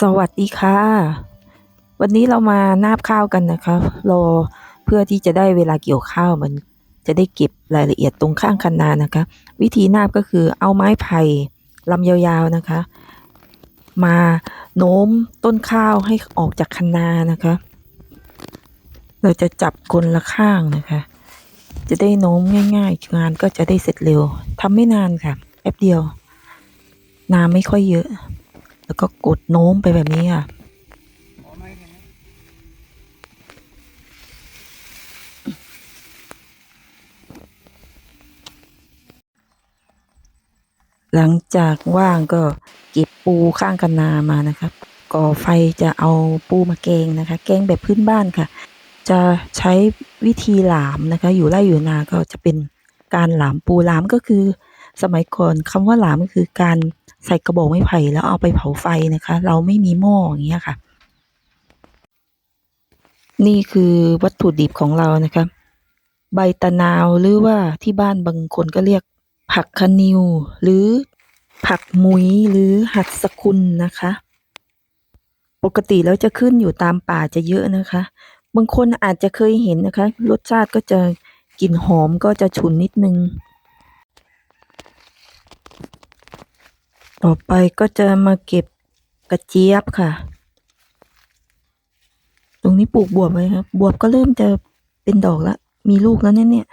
สวัสดีค่ะ วันนี้เรามานาบข้าวกันนะคะรอเพื่อที่จะได้เวลาเกี่ยวข้าวมันจะได้เก็บรายละเอียดตรงข้างคันนานะคะ วิธีนาบก็คือเอาไม้ไผ่ลำยาวๆนะคะ มาโน้มต้นข้าวให้ออกจากคันนานะคะ เราจะจับคนละข้างนะคะ จะได้โน้มง่าย ๆ งานก็จะได้เสร็จเร็วทำไม่นานค่ะแป๊บเดียว น้ำไม่ค่อยเยอะ แล้วก็กดโน้มไปแบบนี้ค่ะ หลังจากว่างก็เก็บปูข้างกันนามานะครับ ก่อไฟจะเอาปูมาแกงนะคะ แกงแบบพื้นบ้านค่ะ จะใช้วิธีหลามนะคะ อยู่ไร่อยู่นาก็จะเป็นการหลามปูหลามก็คือ สมัยก่อนคำว่าหลามก็คือการใส่กระบอกไม้ไผ่แล้วเอาไปเผาไฟนะคะ เราไม่มีหม้ออย่างเงี้ยค่ะ นี่คือวัตถุดิบของเรานะคะ ใบตะนาวหรือว่าที่บ้านบางคนก็เรียกผักคะนิว หรือผักมุยหรือหัดสกุลนะคะ ปกติแล้วจะขึ้นอยู่ตามป่าจะเยอะนะคะบางคนอาจจะเคยเห็นนะคะ รสชาติก็จะกลิ่นหอมก็จะฉุนนิดนึง ต่อไปก็จะมาเก็บกระเจี๊ยบค่ะ ตรงนี้ปลูกบวบไว้ครับ บวบก็เริ่มจะเป็นดอกแล้วมีลูกแล้วเนี่ยเนี่ย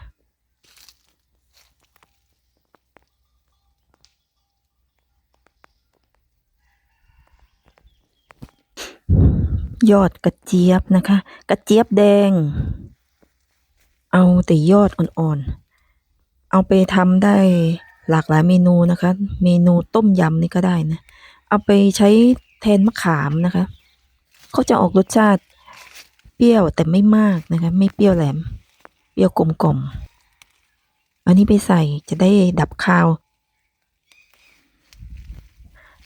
ยอดกระเจี๊ยบนะคะ กระเจี๊ยบแดง เอาแต่ยอดอ่อนๆ เอาไปทำได้ หลากหลายเมนูนะคะ เมนูต้มยำนี่ก็ได้นะ เอาไปใช้แทนมะขามนะคะเขาจะออกรสชาติเปรี้ยวแต่ไม่มากนะคะ ไม่เปรี้ยวแหลม เปรี้ยวกลมๆ อันนี้ไปใส่จะได้ดับคาว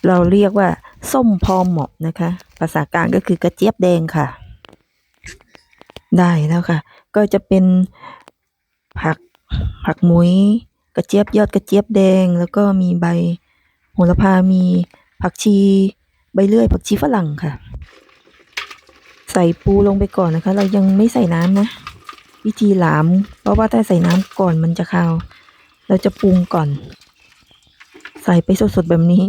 เราเรียกว่า ส้มพอเหมาะนะคะ ภาษากลางก็คือกระเจี๊ยบแดงค่ะ ได้แล้วค่ะ ก็จะเป็นผักผักมุ้ย กระเจี๊ยบยอดกระเจี๊ยบแดง แล้วก็มีใบโหระพา มีผักชี ใบเลื่อยผักชีฝรั่งค่ะ ใส่ปูลงไปก่อนนะคะ เรายังไม่ใส่น้ำนะ วิธีหลาม เพราะว่าถ้าใส่น้ำก่อนมันจะคาว เราจะปรุงก่อน ใส่ไปสดๆแบบนี้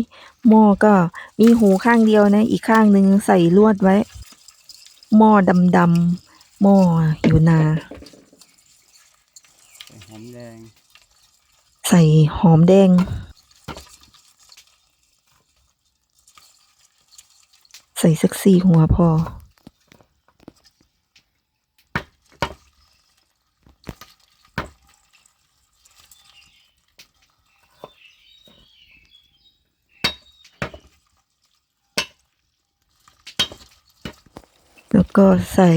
หม้อก็มีหูข้างเดียวนะ อีกข้างหนึ่งใส่ลวดไว้ หม้อดำๆหม้ออยู่นาหอมแดง ใส่หอมแดง ใส่สักสี่หัวพอ แล้วก็ใส่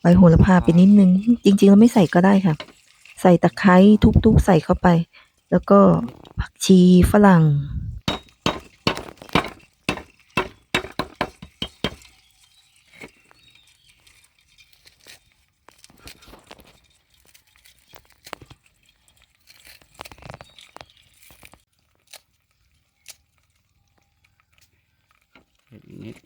ใบโหระพาไปนิดนึง จริง ๆ แล้วไม่ใส่ก็ได้ค่ะ ส่ตะไคร้ทุบๆใส่เข้าไป แล้วก็ผักชีฝรั่ง นิด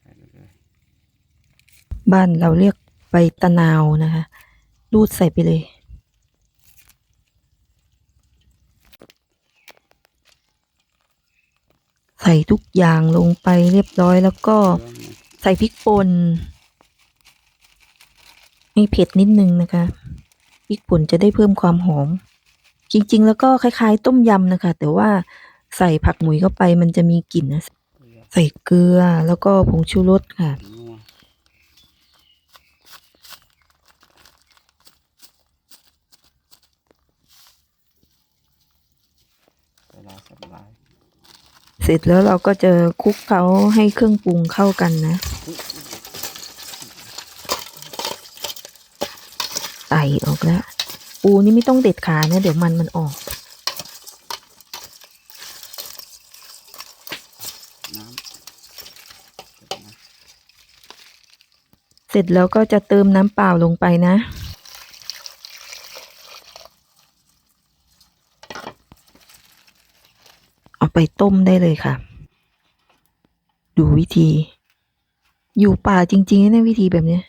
ใส่ไปเลย บ้านเราเรียกใบตะนาวนะคะ รูดใส่ไปเลย ใส่ทุกอย่างลงไปเรียบร้อยแล้วก็ใส่พริกป่นให้เผ็ดนิดนึงนะคะพริกป่นจะได้เพิ่มความหอม จริง ๆ แล้วก็คล้าย ๆ ต้มยำนะคะ แต่ว่าใส่ผักหมุยเข้าไปมันจะมีกลิ่นนะใส่เกลือแล้วก็ผงชูรสค่ะ นัวเวลาสับลาย เสร็จแล้วเราก็จะคลุกเคล้าให้เครื่องปรุงเข้ากันนะ ไตออกแล้ว ปูนี่ไม่ต้องเด็ดขานะเดี๋ยวมันมันออกน้ำเสร็จแล้วก็จะเติมน้ำเปล่าลงไปนะ ไปต้มได้เลยค่ะ ดูวิธี อยู่ป่าจริงๆนะเนี่ยวิธีแบบนี้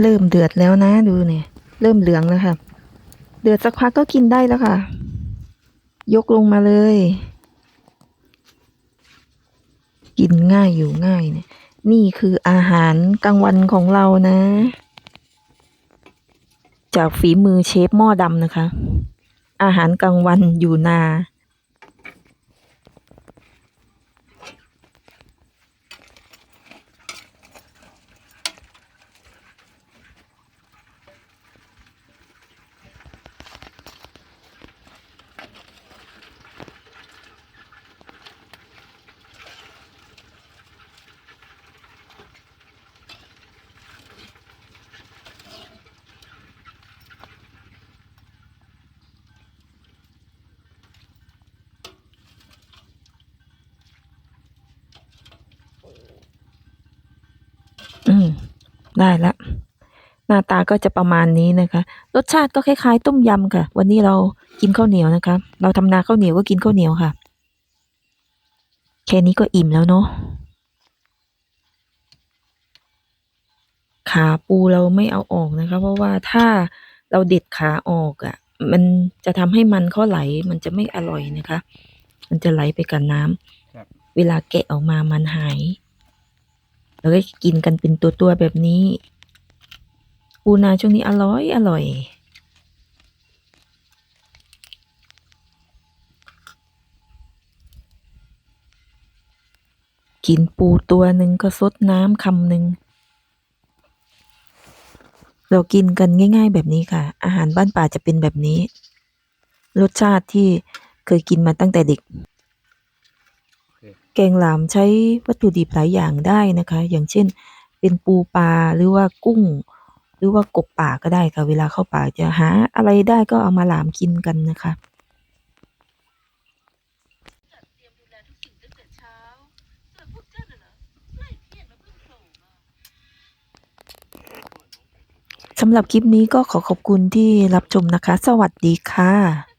เริ่มเดือดแล้วนะดูเนี่ย เริ่มเหลืองแล้วค่ะ เดือดสักพักก็กินได้แล้วค่ะ ยกลงมาเลย กินง่ายอยู่ง่ายเนี่ยนี่คืออาหารกลางวันของเรานะ จากฝีมือเชฟหม้อดำนะคะ อาหารกลางวันอยู่นา อืม ได้ละ หน้าตาก็จะประมาณนี้นะคะ รสชาติก็คล้ายๆ ต้มยำค่ะ วันนี้เรากินข้าวเหนียวนะคะ เราทำนาข้าวเหนียวก็กินข้าวเหนียวค่ะ แค่นี้ก็อิ่มแล้วเนาะ ขาปูเราไม่เอาออกนะคะ เพราะว่าถ้าเราเด็ดขาออกอะ่ะ มันจะทำให้มันเขาไหล มันจะไม่อร่อยนะคะ มันจะไหลไปกับน้ำครับเวลาแกะออกมามันหาย แล้วก็กินกันเป็นตัวๆแบบนี้ ปูนาช่วงนี้อร่อยอร่อย กินปูตัวหนึ่งก็ซดน้ำคำหนึ่งเรากินกันง่าย ๆ แบบนี้ค่ะ อาหารบ้านป่าจะเป็นแบบนี้ รสชาติที่เคยกินมาตั้งแต่เด็ก แกงหลามใช้วัตถุดิบหลายอย่างได้นะคะ อย่างเช่น เป็นปูปลาหรือว่ากุ้ง หรือว่ากบป่าก็ได้ค่ะ เวลาเข้าป่าจะหาอะไรได้ก็เอามาหลามกินกันนะคะสำหรับคลิปนี้ก็ขอขอบคุณที่รับชมนะคะ สวัสดีค่ะ